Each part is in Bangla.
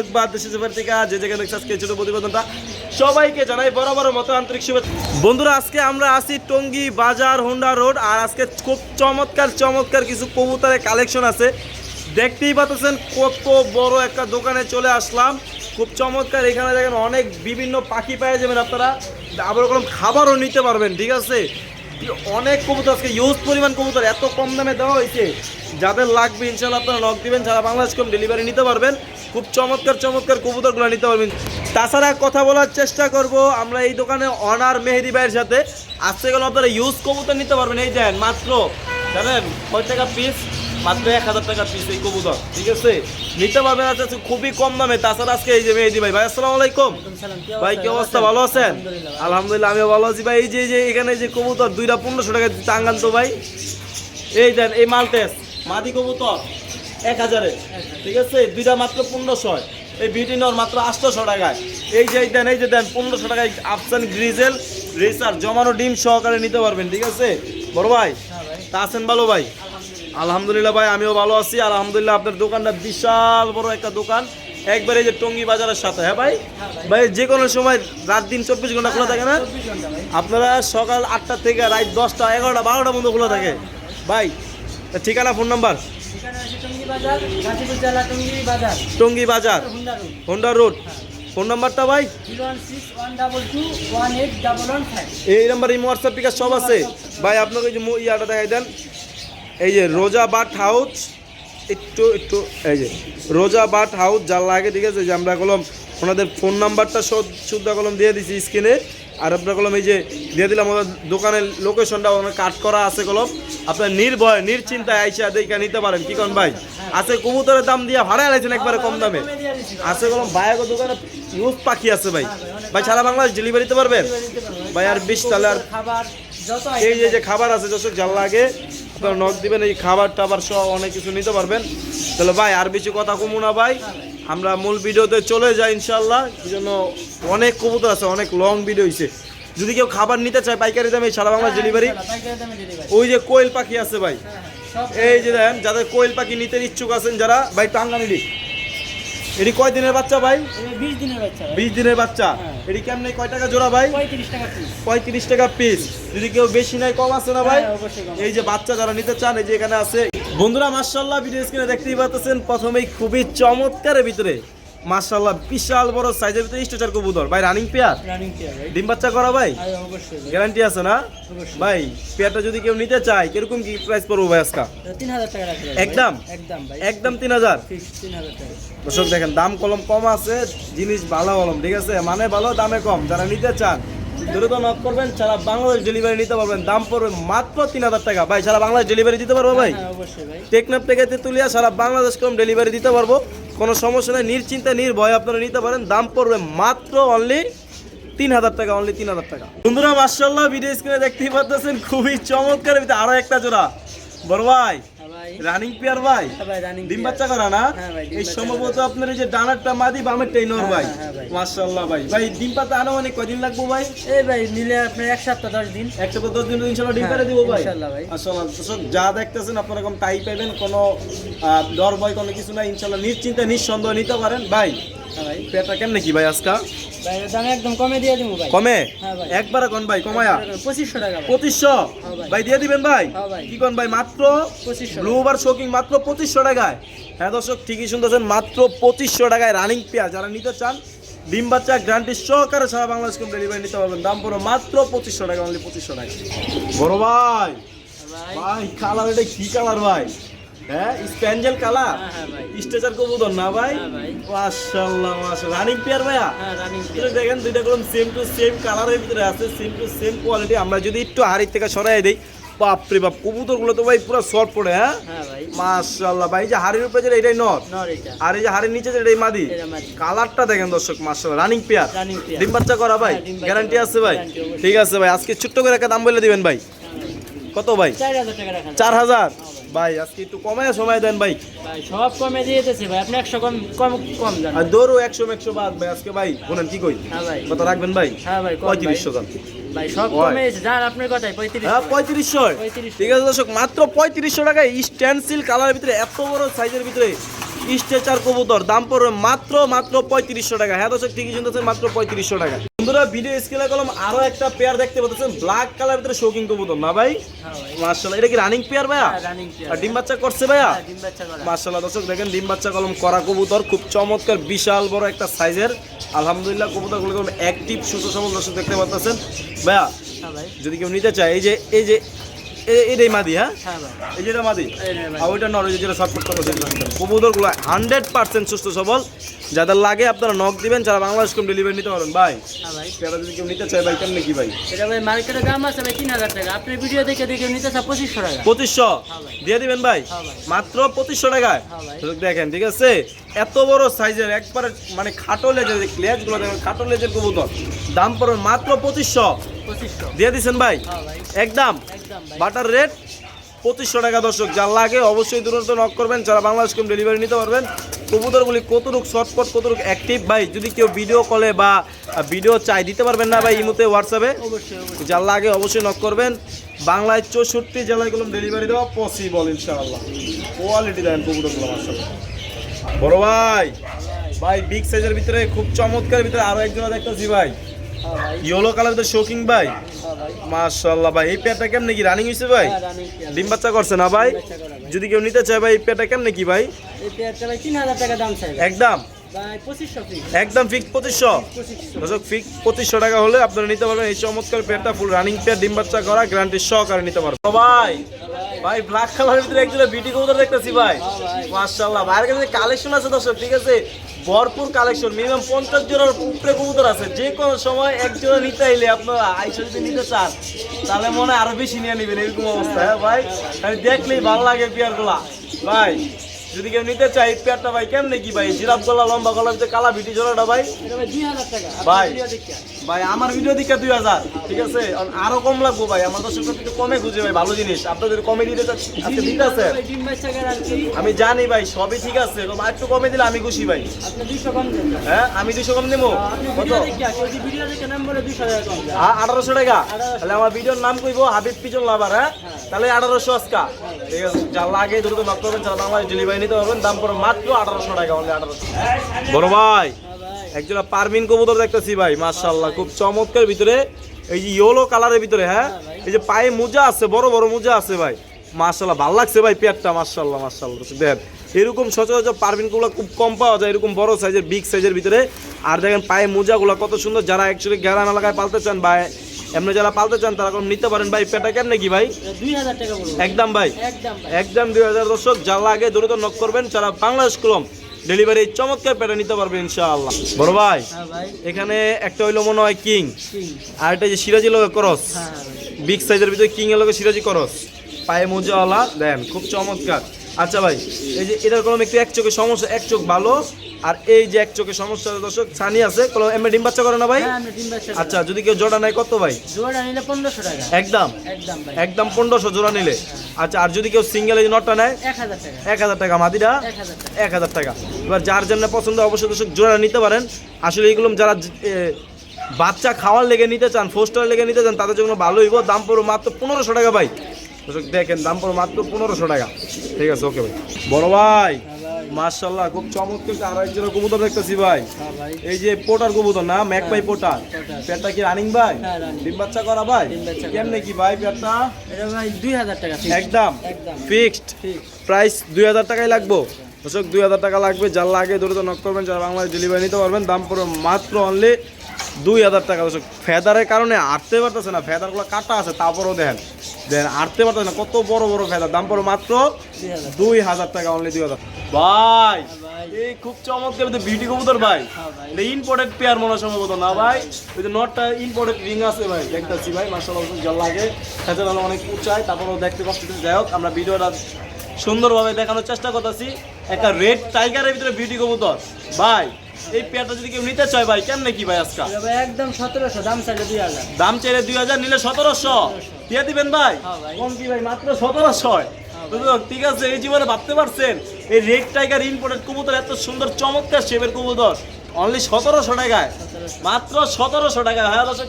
মোবারকবাদ। আজকে প্রতিবেদনটা। সবাইকে জানাই বড় বড় মতো আন্তরিক শুভেচ্ছা। বন্ধুরা, আজকে আমরা বাজার, হোন্ডা রোড, আর আজকে খুব চমৎকার চমৎকার কিছু কবুতরের কালেকশন আছে। দেখতেই পাচ্ছেন কত বড় একটা দোকানে চলে আসলাম। খুব চমৎকার, এখানে দেখেন অনেক বিভিন্ন পাখি পেয়ে যাবেন আপনারা। আবার ওরকম খাবারও নিতে পারবেন, ঠিক আছে? অনেক কবুতর আজকে ইউজ পরিমাণ কবুতর, এত কম দামে দেওয়া হয়েছে। যাদের লাগবে, ইনশাল্লাহ আপনারা নক দিবেন, সারা বাংলাদেশ কম ডেলিভারি নিতে পারবেন। খুব চমৎকার চমৎকার কবুতরগুলো নিতে পারবেন। তাছাড়া কথা বলার চেষ্টা করব, আমরা এই দোকানে অনার মেহেদি ভাইয়ের সাথে। আজকে গেলে আপনারা ইউজ কবুতর নিতে পারবেন। এই দেন, মাত্র, জানেন, কয় টাকা পিস মাত্র এক হাজার টাকা পিস এই কবুতর ঠিক আছে? নিতে পারবেন আচ্ছা খুবই কম দামে তাছাড়া আজকে এই যে মেহেদি ভাই ভাই আসসালামু আলাইকুম। ভাই কি অবস্থা? ভালো আছেন? আলহামদুলিল্লাহ আমিও ভালো আছি। ভাই এই যে এই যে এখানে যে কবুতর দুইটা পনেরোশো টাকা টাঙ্গান তো ভাই। এই দেন এই মালটেস মাদি কবুতর এক হাজারে ঠিক আছে? দুইটা মাত্র পনেরোশো। এই বিউটি নর মাত্র আটশোশো টাকায়। এই যে এই দেন এই যে দেন পনেরোশো টাকায় আফসান গ্রিজেল রেসার জমানো ডিম সহকারে নিতে পারবেন ঠিক আছে? বড় ভাই তা আছেন ভালো ভাই? আলহামদুলিল্লাহ ভাই আমিও ভালো আছি আলহামদুলিল্লাহ আপনার দোকানটা বিশাল বড় একটা দোকান একবারে এই যে টঙ্গি বাজারের সাথে হ্যাঁ ভাই ভাই যে কোনো সময় রাত দিন চব্বিশ ঘণ্টা খোলা থাকে না আপনারা সকাল আটটা থেকে রাত দশটা এগারোটা বারোটা পর্যন্ত খোলা থাকে ভাই ঠিকানা ফোন নাম্বার টঙ্গী বাজার হুন্ডা রোড ফোন নাম্বারটা ভাই এই নাম্বার এই হোয়াটসঅ্যাপ পিকার সব আছে ভাই আপনাকে ইয়াটা দেখাই দেন এই যে রোজা বাট হাউস একটু একটু এই যে রোজা বাট হাউস যার লাগে ঠিক আছে যে আমরা কলম ওনাদের ফোন নাম্বারটা শুদ্ধ কলম দিয়ে দিছি স্ক্রিনে আর আপনার কলম এই যে দিয়ে দিলাম আমাদের দোকানের লোকেশনটা ওখানে কাট করা আছে কলম। আপনার নির্ভয় নিশ্চিন্তায় আইসা দেখা নিতে পারেন কি কোন ভাই? আছে কবুতরের দাম দিয়ে ভাড়া আলাইছেন একবারে কম দামে। আছে কলম ভাইয়ের দোকানে ইউজ পাখি আছে ভাই। ভাই সারা বাংলাদেশ ডেলিভারি দিতে পারবেন? ভাই আর বিশ তাহলে আর খাবার এই যে খাবার আছে দর্শক যার লাগে আপনারা নখ দিবেন এই খাবার টাবার সহ অনেক কিছু নিতে পারবেন। তাহলে ভাই আর বেশি কথা কমু না ভাই। আমরা মূল ভিডিওতে চলে যাই ইনশাল্লাহ এই জন্য অনেক কবুতর আছে অনেক লং ভিডিও হয়েছে যদি কেউ খাবার নিতে চায় পাইকারি দামে সারা বাংলা ডেলিভারি ডেলিভারি ওই যে কোয়েল পাখি আছে ভাই। এই যে দেখেন যাদের কোয়েল পাখি নিতে ইচ্ছুক আছেন যারা ভাই টাঙ্গানিলি। এটি কয় দিনের বাচ্চা ভাই? বিশ দিনের বাচ্চা বিশ দিনের বাচ্চা। হ্যাঁ। এটি কেমন? কয় টাকা জোড়া ভাই? পঁয়ত্রিশ টাকা পিস যদি কেউ বেশি নাই কম আছে না ভাই? হ্যাঁ। এই যে বাচ্চা যারা নিতে চান এই যে এখানে আছে। বন্ধুরা মার্শাল্লাহ ভিডিও স্ক্রিনে দেখতেই পাচ্ছেন প্রথমেই খুবই চমৎকারের ভিতরে মার্শাল্লাহ বিশাল বড় সাইজের ভিতরে স্টেচার কবুতর। ভাই রানিং পেয়ার রানিং পেয়ার ভাই। ডিম বাচ্চা করা ভাই? অবশ্যই গ্যারান্টি আছে না? অবশ্যই। ভাই পেয়ারটা যদি কেউ নিতে চায় কীরকম কি প্রাইস পড়ব ভাই আজকা? তিন হাজার টাকা রাখা একদম? একদম ভাই। একদম তিন হাজার? ফিক্স তিন হাজার টাকা। দর্শক দেখেন দাম কলম কম আছে জিনিস ভালো কলম ঠিক আছে? মানে ভালো দামে কম। যারা নিতে চান দ্রুত নক করবেন সারা বাংলাদেশ ডেলিভারি নিতে পারবেন। দাম পড়বে মাত্র তিন হাজার টাকা। ভাই সারা বাংলাদেশ ডেলিভারি দিতে পারব ভাই? হ্যাঁ টেকনাপ থেকে তেতুলিয়া সারা বাংলাদেশ কম ডেলিভারি দিতে পারব। কোনো সমস্যা নেই নিশ্চিন্তা নির্ভয় আপনারা নিতে পারেন। দাম পড়বে মাত্র অনলি তিন হাজার টাকা অনলি তিন হাজার টাকা। বন্ধুরা মার্শাল্লাহ ভিডিও স্ক্রিনে দেখতেই পাচ্ছেন খুবই চমৎকার ভিতরে আরও একটা জোড়া। বড় ভাই হ্যাঁ ভাই। রানিং পেয়ার ভাই? হ্যাঁ ডিম বাচ্চা করা না? হ্যাঁ এই সম্ভবত আপনার এই যে ডানারটা মাদি বামেরটাই নর হ্যাঁ, ভাই। হ্যাঁ ভাই। ভাই। ডিম পাতা আনুমানিক কদিন লাগবো ভাই? এই ভাই নিলে আপনার এক সপ্তাহ দশ দিন। এক সপ্তাহ দশ দিন ইনশাল্লাহ ডিম পেরে দিব ভাই। ইনশাল্লাহ ভাই। মাশাআল্লাহ। দর্শক যা দেখতেছেন আপনারা এরকম টাই পাবেন কোনো ডর ভয় কোনো কিছু নাই। ইনশাল্লাহ নিশ্চিন্তে নিঃসন্দেহ নিতে পারেন। ভাই ভাই। পেটা কেমনে কি ভাই আজকা? ভাই দাম একদম কমে দিয়ে দিব ভাই। কমে? একবারে কোন ভাই কমায়া। পঁচিশশো টাকা ভাই। পঁচিশশো? ভাই। ভাই দিয়ে দিবেন ভাই? কি কোন ভাই মাত্র? পঁচিশশো ব্লু শোকিং মাত্র পঁচিশশো টাকায়। হ্যাঁ দর্শক ঠিকই শুনতেছেন মাত্র পঁচিশশো টাকায় রানিং পেয়ার যারা নিতে চান ডিম বাচ্চা গ্যারান্টি সহকারে সারা বাংলাদেশ ডেলিভারি নিতে পারবেন। দাম পড়ো মাত্র পঁচিশশো টাকা অনলি পঁচিশশো টাকা। বড় ভাই। ভাই। কালার এটা কি কালার ভাই? হ্যাঁ স্প্যাঞ্জেল কালার। হ্যাঁ হ্যাঁ স্টেচার কবুতর না ভাই? হ্যাঁ ভাই। মাশাআল্লাহ মাশাআল্লাহ রানিং পেয়ার ভাইয়া? হ্যাঁ ভিতরে দেখেন দুইটা কলম সেম টু সেম কালারের ভিতরে আছে সেম টু সেম কোয়ালিটি আমরা যদি একটু হাড়ির থেকে সরাই দেই বাপরে বাপ কবুতরগুলো তো ভাই পুরো শর্ট পড়ে হ্যাঁ? হ্যাঁ ভাই। মাশাআল্লাহ ভাই এই যে হাড়ির উপরে যেটা এটাই নট নর আর এই যে হাড়ির নিচে যেটা এই মাদি। কালারটা দেখেন দর্শক মাশাআল্লাহ রানিং পেয়ার রানিং পেয়ার ডিম বাচ্চা করা ভাই। হ্যাঁ, গ্যারান্টি আছে ভাই। ঠিক আছে ভাই। আজকে ছোট্ট করে একটা দাম বলে দিবেন ভাই। কত ভাই? চার হাজার ভাই আজকে একটু কমায় সময় দেন ভাই। সব কমে দিয়েছে ভাই। আপনি একশো কম কম কম আর দৌড়ও একশো একশো বাদ ভাই আজকে ভাই বলেন কি কই? হ্যাঁ কত রাখবেন ভাই? হ্যাঁ ভাই পঁয়ত্রিশশো দাম ভাই সব ওই। কমে দিয়েছে। যান আপনার কথাই পঁয়ত্রিশ হ্যাঁ পঁয়ত্রিশশো। ঠিক আছে দর্শক মাত্র পঁয়ত্রিশশো টাকায় স্ট্যান্সিল কালারের ভিতরে এত বড় সাইজের ভিতরে স্ট্রেচার কবুতর দাম পড়বে মাত্র মাত্র পঁয়ত্রিশশো টাকা। হ্যাঁ দর্শক ঠিকই শুনতেছেন মাত্র পঁয়ত্রিশশো টাকা। বন্ধুরা ভিডিও স্কেলে কলম আরও একটা পেয়ার দেখতে পাচ্ছেন ব্ল্যাক কালার ভিতরে শৌকিং কবুতর না ভাই? হ্যাঁ মার্শাল্লাহ এটা কি রানিং পেয়ার ভাইয়া? হ্যাঁ। আর ডিম বাচ্চা করছে ভাইয়া? হ্যাঁ, মার্শাল্লাহ দর্শক দেখেন ডিম বাচ্চা কলম করা কবুতর খুব চমৎকার বিশাল বড় একটা সাইজের আলহামদুলিল্লাহ কবুতরগুলো কলম অ্যাক্টিভ সুস্থ সবল দর্শক দেখতে পাচ্ছেন। ভাইয়া ভাই। যদি কেউ নিতে চায় এই যে এই যে এটাই মাদি হ্যাঁ? হ্যাঁ এই যেটা মাদি। আর ওইটা নর যেটা শর্টকাট করব কবুতরগুলো হান্ড্রেড পার্সেন্ট সুস্থ সবল। যাদের লাগে আপনারা নক দিবেন যারা বাংলাদেশ কম ডেলিভারি নিতে পারেন ভাই হ্যাঁ ভাই। যদি কেউ নিতে চায় ভাই কেমনি কি ভাই? এটা ভাই মার্কেটের দাম আছে ভাই তিন হাজার টাকা। আপনি ভিডিও দেখে দেখে নিতে চান পঁচিশশো টাকা। পঁচিশশো? হ্যাঁ দিয়ে দিবেন ভাই? হ্যাঁ মাত্র পঁচিশশো টাকায়? দেখেন ঠিক আছে? এত বড় সাইজের একবারে মানে খাটো লেজের লেজগুলো দেখেন খাটো লেজের কবুতর। দাম পড়বে মাত্র পঁচিশশো। দিয়ে দিচ্ছেন ভাই? একদম। বাটার রেট পঁচিশশো টাকা দর্শক যার লাগে অবশ্যই তুরন্ত নক করবেন। যারা বাংলাদেশ কম ডেলিভারি নিতে পারবেন কবুতরগুলি কতটুক শর্টকট কতটুক অ্যাক্টিভ ভাই যদি কেউ ভিডিও কলে বা ভিডিও চাই দিতে পারবেন না ভাই ইমুতে হোয়াটসঅ্যাপে যার লাগে অবশ্যই নক করবেন। বাংলায় চৌষট্টি জেলায় ডেলিভারি দেওয়া পসিবল ইনশাআল্লাহ। কোয়ালিটি দেন কবুতরগুলো মার্শাল্লাহ বড় ভাই ভাই বিগ সাইজের ভিতরে খুব চমৎকার ভিতরে আরও একজন দেখতেছি ভাই। ইয়েলো কালার ভিতরে শোকিং ভাই। হ্যাঁ ভাই মাশাআল্লাহ ভাই এই পেয়ারটা কেমনে কি রানিং হইছে ভাই? হ্যাঁ ডিম বাচ্চা করছে না ভাই? যদি কেউ নিতে চায় ভাই এই পেয়ারটা কেমনে কি ভাই? এই পেয়ারটা ভাই তিন হাজার টাকা দাম চাই একদম। ভাই পঁচিশশো একদম ফিক্স পঁচিশশো। পঁচিশশো। দর্শক ফিক্স পঁচিশশো টাকা হলে আপনারা নিতে পারবেন এই চমৎকার পেয়ারটা ফুল রানিং পেয়ার ডিম বাচ্চা করা গ্যারান্টি সহকারে নিতে পারবেন। ভাই ভাই ব্ল্যাক কালারের ভিতরে একজন বিটি কবুতর দেখতেছি ভাই। মাশাআল্লাহ ভাইয়ের কাছে কালেকশন আছে দর্শক ঠিক আছে? ভরপুর কালেকশন মিনিমাম পঞ্চাশ জোড়ার উপরে কবুতর আছে। যে কোনো সময় এক জোড়া নিতে আইলে আপনার আইসা যদি নিতে চান, তাহলে মনে হয় আরও বেশি নিয়ে নেবেন, এরকম অবস্থা। হ্যাঁ ভাই? দেখলেই ভালো লাগে পেয়ারগুলা। ভাই যদি কেউ নিতে চাই পেয়ারটা ভাই কেমনে কি ভাই? জিরাফ গলা, লম্বা গলার যে কালা ভিটি জোড়াটা ভাই? ভাই ভাই। আমার ভিডিও দিকে দুই হাজার, ঠিক আছে? আরও কম লাগবো ভাই, আমার দর্শকরা একটু কমে খুঁজে ভাই, ভালো জিনিস। আপনাদের কমে দিতে দিতে আছে? আমি জানি ভাই, সবই ঠিক আছে আর একটু কমে দিলে আমি খুশি ভাই। হ্যাঁ আমি দুশো কম নেব? আঠারোশো টাকা? তাহলে আমার ভিডিওর নাম কইবো, হাবিব পিজন লাভার হ্যাঁ? তাহলে আঠারোশো আজকা। ঠিক আছে যার লাগে দ্রুত নক করবেন যারা বাংলাদেশ ডেলিভারি নিতে পারবেন। দাম পড়ে মাত্র আঠারোশো টাকা অনলি আঠারোশো। বড় ভাই একজন পারমিন কবুতর দেখতেছি ভাই, মাশাআল্লাহ, খুব চমৎকার ভিতরে। এই যে ইয়েলো কালারের ভিতরে হ্যাঁ? এই যে পায়ে মোজা আছে, বড় বড় মোজা আছে ভাই। মাশাআল্লাহ, ভালো লাগছে ভাই পেয়ারটা, মাশাআল্লাহ মাশাআল্লাহ। দেখেন এরকম সচরাচর পারমিনগুলো খুব কম পাওয়া যায়, এরকম বড় সাইজের বিগ সাইজের ভিতরে। আর দেখেন পায়ে মোজাগুলো কত সুন্দর, যারা অ্যাকচুয়ালি গ্রাম এলাকায় পালতে চান বা এমনি যারা পালতে চান তারা কোনো নিতে পারেন। ভাই পেটা কেমনে কি ভাই? দুই হাজার টাকা একদম ভাই। একদম ভাই দুই হাজার দর্শক যারা লাগে দ্রুত নক করবেন। যারা বাংলাদেশ কলম ডেলিভারি চমৎকার পেটা নিতে পারবেন ইনশাআল্লাহ। বড় ভাই হ্যাঁ এখানে একটা হইল মনে হয় কিং। আর একটা যে সিরাজি লোক করস বিগ সাইজের ভিতরে কিং এর লোক সিরাজি করস পায়ে মোজাওয়ালা দেন খুব চমৎকার। আচ্ছা ভাই এই যে এটার কোনো একটু এক চোখে সমস্যা এক চোখ ভালো আর এই যে এক চোখে সমস্যা দর্শক ছানি আছে কোনো এমনি ডিম বাচ্চা করে না ভাই? হ্যাঁ আচ্ছা যদি কেউ জোড়া নেয় কত ভাই? জোড়া নিলে পনেরোশো টাকা। একদম। একদম পনেরোশো জোড়া নিলে। আচ্ছা আর যদি কেউ সিঙ্গেল এই নটটা নেয়? এক হাজার টাকা। মাদিরা? এক হাজার টাকা। এক হাজার টাকা। এবার যার জন্য পছন্দ অবশ্যই দর্শক জোড়া নিতে পারেন। আসলে এগুলো যারা বাচ্চা খাওয়ার লেগে নিতে চান ফোস্টার লেগে নিতে চান তাদের জন্য ভালো হইব। দাম পড়ো মাত্র পনেরোশো টাকা ভাই। দর্শক দেখেন দাম পড়ো মাত্র পনেরোশো টাকা। ঠিক আছে ওকে ভাই। বড় ভাই হ্যাঁ মার্শাল্লাহ খুব চমৎকার আরও কবুতর দেখতেছি ভাই। হ্যাঁ এই যে পোটার কবুতর না ম্যাক ভাই পোটার। পেটটা কি রানিং ভাই? হ্যাঁ, ডিম বাচ্চা করা ভাই? কেমনে কি ভাই পেটটা? দুই হাজার টাকা একদম। একদম। ফিক্সড প্রাইস দুই হাজার টাকাই লাগবো। দর্শক দুই হাজার টাকা লাগবে। যার লাগে দ্রুত নক করবেন যারা বাংলাদেশ ডেলিভারি নিতে পারবেন দাম পড়বে মাত্র অনলি দুই হাজার টাকা। দর্শক ফেদারের কারণে আটতে পারতেছে না ফেদারগুলো কাটা আছে তারপরেও দেখেন। দেখেন আটতে পারতেছে না, কত বড় বড় ফেদার দাম পড়বে মাত্র দুই হাজার টাকা অনলি দুই হাজার। ভাই। এই খুব চমৎকার বিউটি কবুতর ভাই। এটা ইম্পোর্টেড পেয়ার মনে সম্ভবত না ভাই। ওই যে নটটা ইম্পোর্টেড রিং আছে ভাই, দেখতেছি ভাই মাসাল্লাহ জল লাগে। খেতে অনেক উঁচাই, তারপরেও দেখতে হচ্ছে। যাই হোক, আমরা ভিডিওটা সুন্দরভাবে দেখানোর চেষ্টা করতেছি। একটা রেড টাইগারের ভিতরে বিউটি কবুতর। ভাই এই পেয়ারটা যদি কেউ নিতে চায় ভাই কেমনে কি ভাই আজকা? একদম সতেরোশো দাম চাইলে দুই হাজার। দাম চাইলে দুই হাজার নিলে সতেরোশো। দিয়ে দিবেন ভাই? কম ভাই। কি ভাই মাত্র সতেরোশো হ্যাঁ ঠিক আছে এই জীবনে ভাবতে পারছেন? এই রেড টাইগার ইম্পোর্টেড কবুতর এত সুন্দর চমৎকার শেপের কবুতর। অনলি সতেরোশো টাকায়। মাত্র সতেরোশো টাকা হ্যাঁ আছে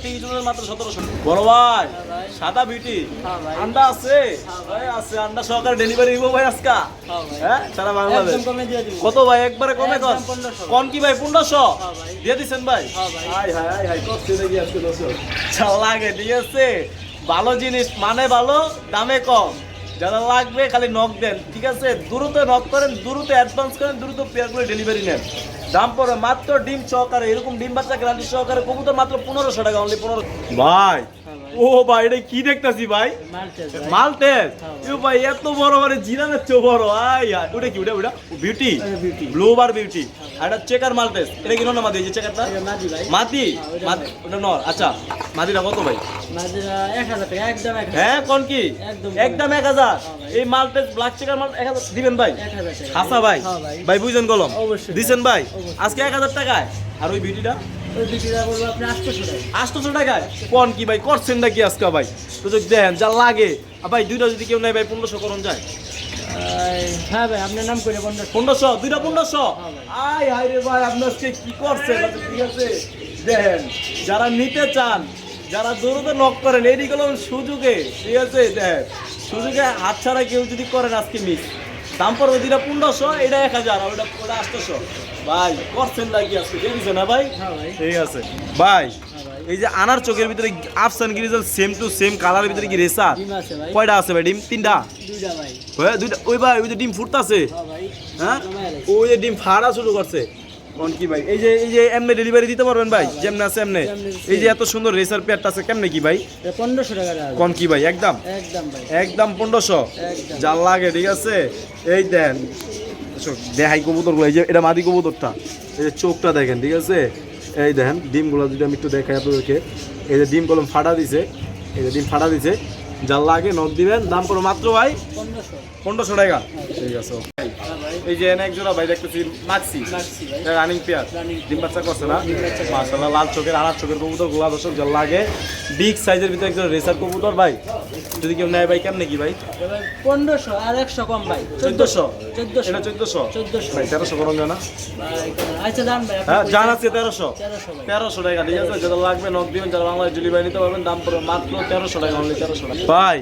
মাত্র সতেরোশো বড় ভাই ভাই। সাদা বিউটি হ্যাঁ আন্ডা আছে? হ্যাঁ ভাই। আছে। আন্ডা সহকারে ডেলিভারি দিব ভাই আজকা। হ্যাঁ। হ্যাঁ সারা বাংলাদেশ। দিয়ে কত ভাই? একবারে কমে কর একদম 1500 কোন কি ভাই? পনেরোশো? হ্যাঁ দিয়ে দিচ্ছেন ভাই? হ্যাঁ হাই হাই হাই হাই করছে আজকে দর্শক। লাগে ঠিক আছে। ভালো জিনিস মানে ভালো দামে কম। যারা লাগবে খালি নক দেন ঠিক আছে? দ্রুত নক করেন দ্রুত অ্যাডভান্স করেন দ্রুত পেয়ার করে ডেলিভারি নেন। দাম পড়বে মাত্র ডিম সহকারে এরকম ডিম বাচ্চা গ্যারান্টি সহকারে কবুতর মাত্র পনেরোশো টাকা অনলি পনেরো ভাই ও ভাই এটা কি দেখতাছি ভাই মালতেজ। মালটেস হ্যাঁ। ও ভাই এত বড় মানে জিরানের চো বড় আই। ওটা কি ওটা ওটা বিউটি ব্লু বার বিউটি আর এটা চেকার মালটেস এটা কি না মাদি? এই যে চেকারটা মাদি ভাই। মাদি? হ্যাঁ, ওটা মাদি ওটা নর। আচ্ছা মাদিটা কত ভাই? মাদিরা 1000 টাকা, একদম 1000 হ্যাঁ কোন কি? একদম। এক হাজার। হ্যাঁ এই মালটেস ব্ল্যাক চেকার মাল এক হাজার দিবেন ভাই? হাসা ভাই? হ্যাঁ ভাই। ভাই কলম। দিছেন ভাই। আজকে এক হাজার টাকায়? আর ওই বিউটিটা ওই বিক্রিটা বলব আপনি 800 টাকা। আটশোশো টাকায়? কোন কি ভাই? করছেন নাকি আজকে ভাই? তো যদি দেন যা লাগে। ভাই দুইটা যদি কেউ নেয় ভাই পনেরোশো করুন যায়। হ্যাঁ ভাই আপনার নাম করে বন্ধ পনেরোশো দুইটা পনেরোশো? হ্যাঁ আয় রে ভাই কি করছেন? ঠিক আছে। যারা নিতে চান যারা দ্রুত নক করেন এটি হলো সুযোগে ঠিক আছে দেন সুযোগে হাত ছাড়া কেউ যদি করেন আজকে মিস দাম পড়বে দুইটা পনেরোশো এটা এক হাজার ওটা ওটা আটশোশো। ভাই করছেন নাকি আজকে? দিয়ে না ভাই? হ্যাঁ ভাই। ঠিক আছে। ভাই এই যে আনার চোখের ভিতরে আফসান গিরিজাল সেম টু সেম কালারের ভিতরে কি ভাই। কয়টা আছে ভাই ডিম? তিনটা? হ্যাঁ দুইটা। ওই ভাই ওই যে ডিম ফুটতাছে? হ্যাঁ হ্যাঁ। ওই যে ডিম ফাড়া শুরু করছে। কোন কি ভাই? এই যে এই যে এমনি ডেলিভারি দিতে পারবেন ভাই যেমন আছে এমনি। এই যে এত সুন্দর রেসার পেয়ারটা আছে কেমনে কি ভাই? 1500 টাকা কোন কি ভাই? একদম? একদম ভাই। একদম পনেরোশো? যার লাগে ঠিক আছে? এই দেন। দেখাই কবুতরগুলো। এই যে এটা মাদি কবুতরটা। এই যে চোখটা দেখেন ঠিক আছে? এই দেখেন ডিমগুলো যদি আমি একটু দেখাই আপনাদেরকে। এই যে ডিম কলম ফাটা দিছে এই যে ডিম ফাটা দিছে যার লাগে নখ দিবেন দাম করো মাত্র ভাই পনেরোশো। পনেরোশো টাকা। ঠিক আছে এই যে এনে এক জোড়া ভাই। দেখতেছি রাখছি রানিং পেয়ার ডিম বাচ্চা করছে না? ডিম মাশাআল্লাহ লাল চোখের আনার চোখের কবুতর গোলা দর্শক যার লাগে। বিগ সাইজের ভিতরে একজন রেসার কবুতর ভাই। যদি কেউ নেয় ভাই কেমনে কি ভাই? 1500 আর 100 কম ভাই। চোদ্দশো? 1400 এটা চোদ্দশো? 1400 ভাই তেরোশো করুন না? আচ্ছা দাম ভাই হ্যাঁ জান আছে তেরোশো। তেরোশো টাকা ঠিক আছে? যেটা লাগবে নক দিবেন যারা বাংলাদেশ ডেলিভারি নিতে পারবেন দাম পড়বে মাত্র তেরোশো টাকা অনলি তেরোশো টাকা। ভাই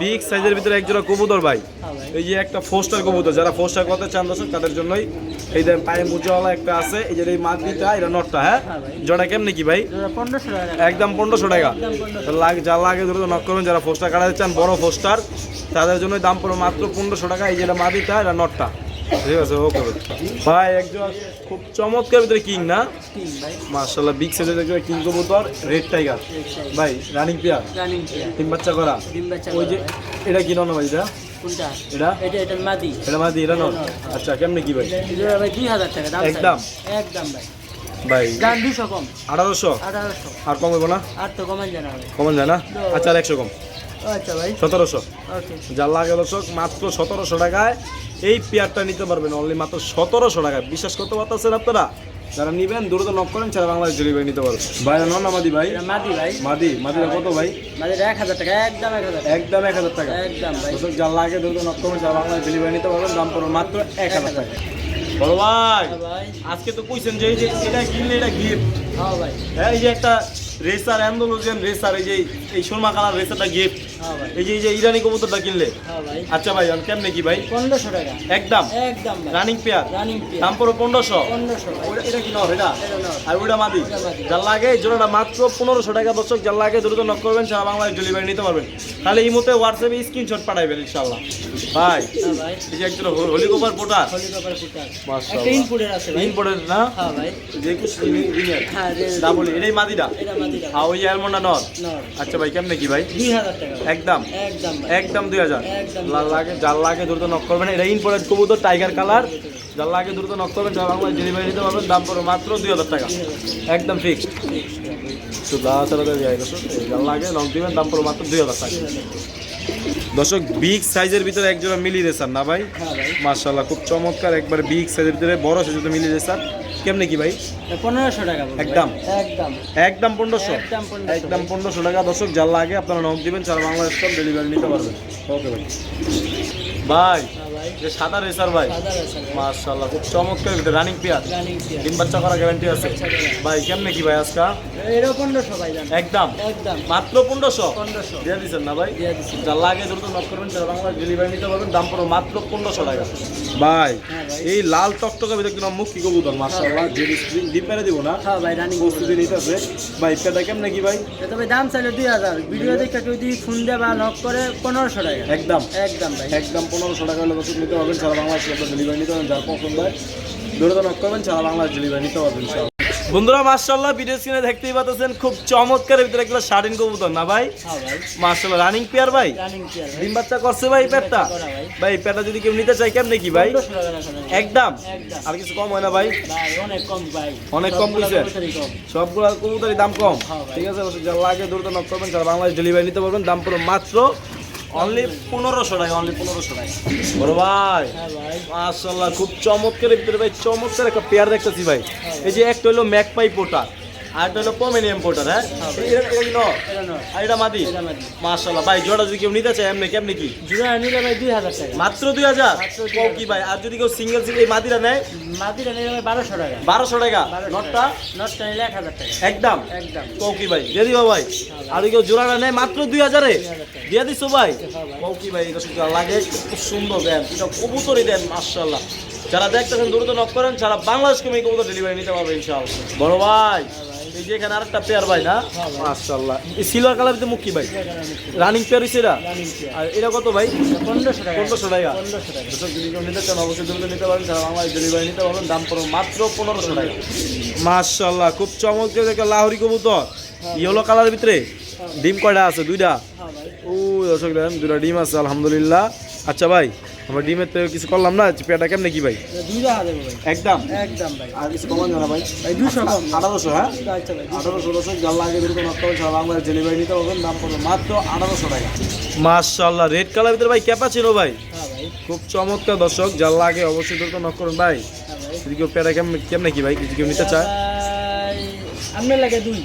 বিগ সাইজের ভিতরে এক জোড়া কবুতর ভাই। এই যে একটা ফোস্টার কবুতর যারা ফোস্টার করতে চান দর্শক তাদের জন্যই এই যে পায়ে মুজাওয়ালা একটা আছে এই যে এই মাদিটা এটা নটটা হ্যাঁ? হ্যাঁ। জোড়া কেমনি কি ভাই? এটা 1500 টাকা। একদম পনেরোশো টাকা। একদম 1500 তো লাগ যা লাগে ধরে নক করবেন যারা ফোস্টার কাটাতে চান বড় ফোস্টার তাদের জন্য দাম পড়বে মাত্র পনেরোশো টাকা এই যেটা মাদিটা এটা নটটা। ঠিক আছে ওকে ভাই একজন খুব চমৎকার ভিতরে কিং না? মার্শাল্লাহ বিগ সাইজের একজন কিং কবুতর রেড টাইগার ভাই রানিং পেয়ার রানিং বাচ্চা করা। ডিম বাচ্চা ওই যে এটা কি নন ভাই এটা? কোনটা? এটা? এটা এটা মাদি। এটা মাদি এটা নন? আচ্ছা কেমনে কি ভাই? এটা ভাই 2000 টাকা দাম একদম? একদম ভাই। ভাই দাম 200 কম। আঠারোশো? 1800 আর কম হইব না? আর তো কমান জানা কমন যায় না? আচ্ছা আর একশো কম। আচ্ছা ভাই। সতেরোশো। ওকে যার লাগে দর্শক মাত্র সতেরোশো টাকায় এই পেয়ারটা নিতে পারবেন অনলি মাত্র সতেরোশো টাকায়। বিশ্বাস করতে পারতেছেন আপনারা? যারা নিবেন দ্রুত নক করেন সারা বাংলাদেশ ডেলিভারি নিতে পারবেন ভাই নন আমাদি ভাই? মাদি ভাই। মাদি মাদিটা কত ভাই? মাদিটা 1000 টাকা একদম 1000 একদম এক হাজার টাকা। একদম ভাই। যার লাগে দ্রুত নক করবেন সারা বাংলাদেশ ডেলিভারি নিতে পারবেন দাম পড়বে মাত্র এক হাজার টাকা। বড় ভাই হ্যাঁ আজকে তো কইছেন যে যে এটা কিনলে এটা গিফট। হ্যাঁ ভাই। হ্যাঁ এই যে একটা রেসার অ্যান্ডোলোজিয়ান রেসার এই যে এই সুরমা কালার রেসারটা গিফট হ্যাঁ এই যে এই যে ইরানি কবুতরটা কিনলে? হ্যাঁ আচ্ছা ভাই কেমনে কি ভাই? 1500 টাকা। একদম? একদম রানিং পেয়ার রানিং দাম পড়ো পনেরোশো? 1500 এটা কি নর? এটা। আর ওইটা মাদি। যার লাগে জোড়াটা মাত্র পনেরোশো টাকা দর্শক যার লাগে দ্রুত নক করবেন সারা বাংলাদেশ ডেলিভারি নিতে পারবেন। তাহলে এই মতে হোয়াটসঅ্যাপে স্ক্রিনশট পাঠাইবেন ইনশাল্লাহ ভাই এই যে একজন হলি পোটার কপার। একটা ইনপুটের আছে ইম্পোর্টেড না? হ্যাঁ ভাই। যে হ্যাঁ যে ডাবল এটাই মাদিটা। মাদিটা আর নর আচ্ছা ভাই কেমনে কি ভাই? 2000 টাকা। একদম? একদম দুই হাজার? লাল লাগে যার লাগে দ্রুত নক করবেন। এটা ইম্পোর্টেড কবুতর টাইগার কালার যার লাগে দ্রুত নক করবেন। যার বাংলায় ডেলিভারি নিতে পারবেন। দাম পড়বে মাত্র দুই হাজার টাকা। একদম ফিক্সড তো দাদা তারা দেয় দর্শক লাগে নক দিবেন দাম পড়বে মাত্র দুই হাজার টাকা। দর্শক বিগ সাইজের ভিতরে একজোড়া মিলি রেসার না ভাই? হ্যাঁ ভাই। মার্শাল্লাহ খুব চমৎকার একবার বিগ সাইজের ভিতরে বড় সাইজের মিলি রেসার কেমনে কি ভাই? পনেরোশো টাকা একদম? একদম। একদম পনেরোশো? একদম 1500 একদম পনেরোশো টাকা। দর্শক যার লাগে আপনারা নক দিবেন সারা বাংলাদেশ ডেলিভারি নিতে পারবেন। ওকে ভাই। ভাই যে সাদা রেসার ভাই। আছে ভাই। মাশাআল্লাহ খুব চমৎকার রানিং পেয়ার ডিম বাচ্চা করা গ্যারান্টি আছে। ভাই কেমনে কি ভাই আজকা? এরও পনেরোশো ভাই একদম। একদম। মাত্র পনেরোশো? দিয়ে দিচ্ছেন না ভাই? যা লাগে দ্রুত নক করবেন যারা বাংলা ডেলিভারি নিতে পারবেন দাম পড়ো মাত্র পনেরোশো টাকা। ভাই হ্যাঁ এই লাল টকটকে ভিতরে কিনা মুখ কি কবুতর মাশাআল্লাহ। যে স্ক্রিন ডিম পেরে দিব না। হ্যাঁ ভাই রানিং প্রস্তুতি নিতেছে। ভাই পেটা কেমনে কি ভাই? তবে দাম চাইলে দুই হাজার। ভিডিও দেখে যদি ফোন বা নক করে পনেরোশো টাকা। একদম। একদম ভাই। একদম পনেরোশো টাকা হলে নিতে পারবেন সারা বাংলাদেশে আপনার ডেলিভারি নিতে পারবেন যার পছন্দ হয়। দূরে নক করবেন সারা বাংলাদেশ ডেলিভারি নিতে পারবেন। বন্ধুরা মার্শাল্লাহ ভিডিও স্ক্রিনে দেখতেই পাচ্ছেন খুব চমৎকার ভিতরে একটা শাড়িন কবুতর না ভাই? মার্শাল্লাহ রানিং পেয়ার ভাই? ডিম বাচ্চা করছে ভাই পেটটা? ভাই। পেটটা যদি কেউ নিতে চাই কেমনে কি ভাই। একদম? আর কিছু কম হয় না ভাই? অনেক কম বুঝছে? সবগুলো কবুতরই দাম কম। হ্যাঁ ঠিক আছে যা লাগে দ্রুত নক করবেন সারা বাংলাদেশ ডেলিভারি নিতে পারবেন। দাম পুরো মাত্র অনলি পনেরোশো টাকা অনলি পনেরোশো টাকা। বড় ভাই মাশাল্লাহ খুব চমৎকার ভাই, চমৎকার একটা পেয়ার দেখতেছি, ভাই। এই যে একটা হলো ম্যাকপাই পোটার আর একটা হলো পমেনিয়াম পোটার হ্যাঁ? এটা- এটা কি নর? আর এটা মাদি? এটা মাশাল্লাহ ভাই জোড়া যদি কেউ নিতে চায় এমনি কেমনি কি? জুড়া নিলে ভাই দুই হাজার টাকা। মাত্র দুই হাজার? মাত্র দুই কও কি ভাই আর যদি কেউ সিঙ্গেল সিঙ্গেল এই মাদিরা নেয়? মাদিরা নিলে ভাই বারোশো টাকা। বারোশো টাকা। বারোশো নটটা? নটটা নিলে এক হাজার টাকা। একদম। একদম। কৌকি ভাই দিয়ে দিবা ভাই। আর কেউ জোড়াটা নেয় মাত্র দুই হাজারে। দিয়ে দিছো ভাই। ভাই। কৌকি ভাই এটা শুধু লাগে। খুব সুন্দর দেন। এটা কবুতরই দেন মার্শাল্লাহ যারা দেখতেছেন দ্রুত নক করেন। সারা বাংলাদেশ কমে কবুতর ডেলিভারি নিতে পারবে ইনশাআল্লাহ। বড় ভাই। এই যে এখানে আরেকটা পেয়ার ভাই না। এই সিলভার কালার ভিতরে মুখ কি ভাই? রানিং পেয়ার হইছে এরা? আর এটা কত ভাই? পনেরোশো টাকা। পনেরোশো টাকা। পনেরোশো টাকা। দর্শক যদি কেউ নিতে চান অবশ্যই দ্রুত নিতে পারেন। সারা বাংলাদেশ ডেলিভারি নিতে পারবেন দাম পড়ো মাত্র টাকা। খুব চমৎকার একটা লাহরি কবুতর। ইয়েলো কালারের ভিতরে? ডিম কয়টা আছে? দুইটা? হ্যাঁ ও দর্শক দেখেন দুইটা ডিম আছে আলহামদুলিল্লাহ। আচ্ছা ভাই আমরা ডিমের তো কিছু করলাম না পেটা কেমনে কি ভাই? একদম? একদম ভাই। আর কিছু কমান জানা ভাই? ভাই দুশো আঠারোশো হ্যাঁ? আচ্ছা আঠারোশো দর্শক যার লাগে নষ্ট হবে সারা ডেলিভারি নিতে পারবেন দাম পড়বে মাত্র আঠারোশো টাকা। মার্শাল্লাহ রেড কালার ভিতরে ভাই ক্যাপা ছিল ভাই। খুব চমৎকার দর্শক যার লাগে অবশ্যই দ্রুত নক করুন ভাই। হ্যাঁ ভাই। যদি কেউ পেটা কেমন কেমনে কি ভাই যদি কেউ নিতে চায়? ভাই, আপনার লাগে দুই।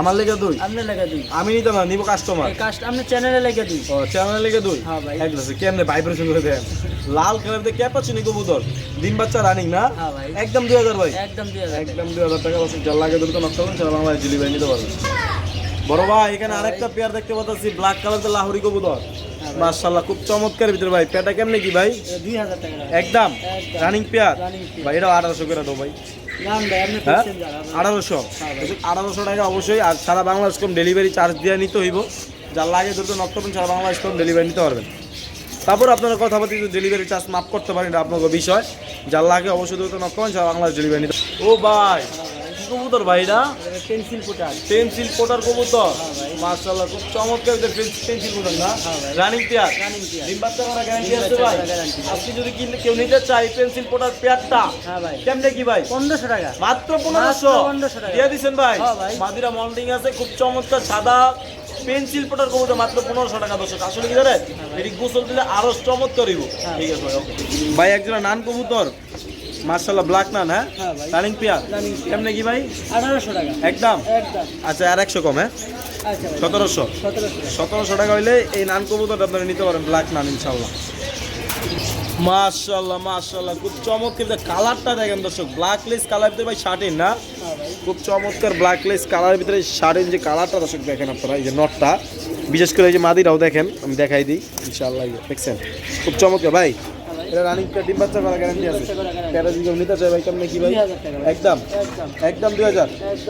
আমার লেগে দুই? আপনার লাগে দুই। আমি নিতে না নিব কাস্টমার কাস্ট আপনার চ্যানেলে লাগে দুই। ও চ্যানেল লেগে দুই? হ্যাঁ ভাই। এক গ্লাসে কেমনে ভাইব্রেশন করে দেন? লাল কালার দিয়ে ক্যাপা চিনি কবুতর। ডিম বাচ্চা রানিং না? হ্যাঁ একদম দুই হাজার ভাই। একদম দুই হাজার একদম দুই হাজার টাকা বছর যার লাগে দ্রুত নষ্ট করুন সারা বাংলায় ডেলিভারি নিতে পারবেন বড় ভাই এখানে আরেকটা পেয়ার দেখতে পাচ্ছি ব্ল্যাক কালার লাহোরি কবুতর। হ্যাঁ ভাই। মার্শাল্লাহ খুব চমৎকার ভিতরে ভাই। পেটা কেমনে কি ভাই? এটা দুই হাজার টাকা। একদম। রানিং পেয়ার ভাই এটা আঠারোশো করে দাও ভাই। ভাই আপনি হ্যাঁ। আঠারোশো আঠারোশো টাকা অবশ্যই আর সারা বাংলাদেশ কম ডেলিভারি চার্জ দিয়ে নিতে হইব। যার লাগে দ্রুত নক করবেন সারা বাংলাদেশ কম ডেলিভারি নিতে পারবেন। তারপর আপনারা কথা বলতে ডেলিভারি চার্জ মাফ করতে পারেন এটা আপনার বিষয়। যার লাগে অবশ্যই দ্রুত নক করবেন সারা বাংলাদেশ ডেলিভারি নিতে ও ভাই কি কবুতর ভাইরা? পেন্সিল পোটার পেন্সিল পোটার কবুতর? হ্যাঁ ভাই। মার্শাল্লাহ খুব চমৎকার পেন্সিল পোটার না? রানিং পেয়ার রানিং পেয়ার ডিম বাচ্চা করা গ্যারান্টি আছে ভাই? আপনি যদি কিনলে কেউ নিতে চাই পেন্সিল পোটার পেয়ারটা হ্যাঁ ভাই। কেমনে কি ভাই? পনেরোশো টাকা। মাত্র পনেরোশো? মাত্র 1500 টাকা। দিয়ে ভাই? হ্যাঁ ভাই। মাদিরা মল্ডিং আছে খুব চমৎকার সাদা পেন্সিল পোটার কবুতর মাত্র পনেরোশো টাকা দর্শক। আসলে কি জানেন? এটি গোসল দিলে আরও চমৎকার হইব। হ্যাঁ। ঠিক আছে ভাই। ভাই একজন নান কবুতর। মার্শাল্লাহ ব্ল্যাক নান হ্যাঁ? হ্যাঁ রানিং পেয়ার কেমনে কি ভাই? আঠারোশো টাকা। একদম? একদম। আচ্ছা আর একশো কম হ্যাঁ? আচ্ছা সতেরোশো। সতেরোশো টাকা। হইলে এই নান কবুতরটা আপনারা নিতে পারেন ব্ল্যাক নান ইনশাল্লাহ মাশাল্লাহ মাশাল্লাহ খুব চমৎকার কালারটা দেখেন দর্শক ব্ল্যাক লেস কালার ভিতরে ভাই শার্টিন না? হ্যাঁ ভাই। খুব চমৎকার ব্ল্যাক লেস কালারের ভিতরে শার্টের যে কালারটা দর্শক দেখেন আপনারা এই যে নটটা বিশেষ করে এই যে মাদিরাও দেখেন আমি দেখাই দিই ইনশাআল্লাহ এই দেখছেন? খুব চমৎকার হ্যাঁ ভাই। এটা রানিং ডিম বাচ্চা করা গ্যারান্টি আছে। প্যারা যদি নিতে চাই ভাই কেমন কি ভাই? 2000 টাকা ভাই। একদম একদম দুই হাজার।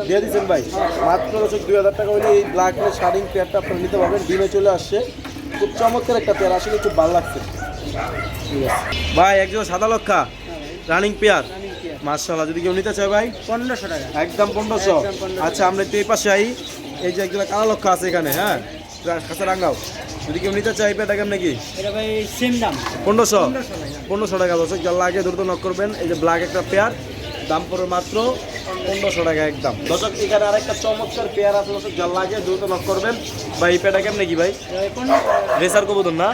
দিয়ে দিচ্ছেন ভাই মাত্র দুই হাজার টাকা হলে এই ব্ল্যাক লেস পেয়ারটা আপনারা নিতে পারবেন। ডিমে চলে আসছে। খুব চমৎকার একটা পেয়ার আসলে খুব ভালো লাগছে। ভাই একজন সাদা লক্ষা রানিং পেয়ার মার্শাল্লাহ যদি কেউ নিতে চায় ভাই? পনেরোশো টাকা। একদম পনেরোশো। একদম 1500 আচ্ছা আমরা একটু এই পাশে আই। এই যে একজন কালো লক্ষ্য আছে এখানে হ্যাঁ? রাঙ্গাও। যদি কেউ নিতে চাই পেটা কেমন নাকি পনেরোশো? পনেরোশো টাকা দর্শক যার লাগে দ্রুত নক করবেন। এই যে ব্ল্যাক একটা পেয়ার দাম পড়বে মাত্র পনেরোশো টাকা একদম। দর্শক এখানে আরেকটা চমৎকার পেয়ার আছে দর্শক যার লাগে দ্রুত নক করবেন। ভাই এই কেমন নাকি ভাই? রেসার কবুতর না?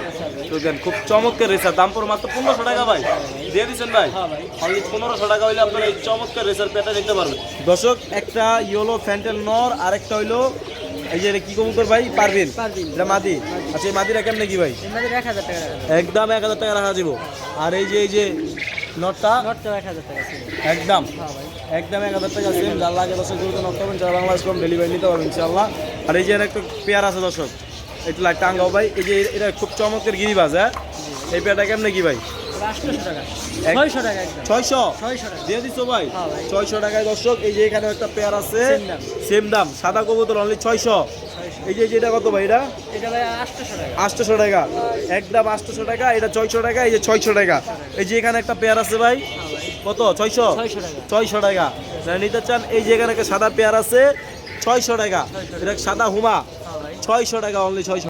তো খুব চমৎকার রেসার। দাম পড়বে মাত্র পনেরোশো টাকা ভাই। দিয়ে দিচ্ছেন ভাই? হ্যাঁ অনলি পনেরোশো টাকা হইলে আপনারা এই চমৎকার রেসার পেটা দেখতে পারবেন। দর্শক একটা ইয়েলো ফ্যান্টেল নর আর একটা হইল এই যে এটা কি কবুতর ভাই? পারবিন। এটা মাদি? আচ্ছা এই মাদিরা কেমনে কি ভাই? একদম এক হাজার টাকা রাখা যাব। আর এই যে এই যে নটটা? একদম। একদম এক হাজার টাকা সেম যার লাগে দর্শক দ্রুত নক করবেন যারা বাংলাদেশ কম ডেলিভারি নিতে পারবেন ইনশাল্লাহ আর এই যে একটা পেয়ার আছে দর্শক লাইট টাঙ্গাও ভাই। এই যে এটা খুব চমৎকার গিরিবাজ হ্যাঁ? এই পেয়ারটা কেমনে কি ভাই? ছয়শো ভাই? টাকায় দর্শক এই যে এখানে একটা পেয়ার আছে সেম দাম। সাদা কবুতর অনলি ছয়শো। এই যে এটা কত ভাই এটা? আটশোশো টাকা। একদম আটশোশো টাকা এটা ছয়শো টাকা এই যে ছয়শো টাকা। এই যে এখানে একটা পেয়ার আছে ভাই। হ্যাঁ কত? ছয়শো? ছয়শো টাকা। নিতে চান এই যে এখানে একটা সাদা পেয়ার আছে ছয়শো টাকা। এটা সাদা হুমা। হ্যাঁ ছয়শো টাকা অনলি ছয়শো